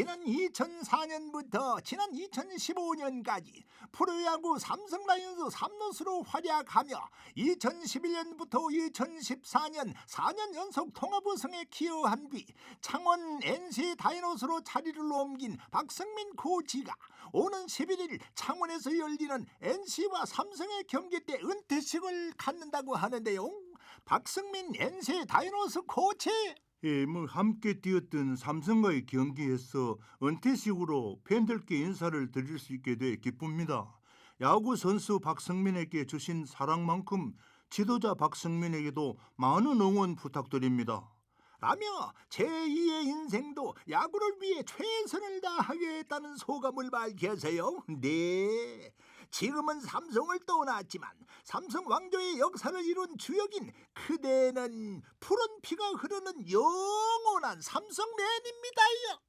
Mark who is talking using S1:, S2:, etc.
S1: 지난 2004년부터 지난 2015년까지 프로야구 삼성 라이온즈 3루수로 활약하며 2011년부터 2014년 4년 연속 통합 우승에 기여한 뒤 창원 NC 다이노스로 자리를 옮긴 박승민 코치가 오는 11일 창원에서 열리는 NC와 삼성의 경기 때 은퇴식을 갖는다고 하는데요. 박승민 NC 다이노스 코치
S2: 예, 뭐 함께 뛰었던 삼성과의 경기에서 은퇴식으로 팬들께 인사를 드릴 수 있게 돼 기쁩니다. 야구 선수 박성민에게 주신 사랑만큼 지도자 박성민에게도 많은 응원 부탁드립니다.
S1: 라며 제2의 인생도 야구를 위해 최선을 다하겠다는 소감을 밝혀서요. 네. 지금은 삼성을 떠났지만 삼성 왕조의 역사를 이룬 주역인 그대는 푸른 피가 흐르는 영원한 삼성맨입니다요.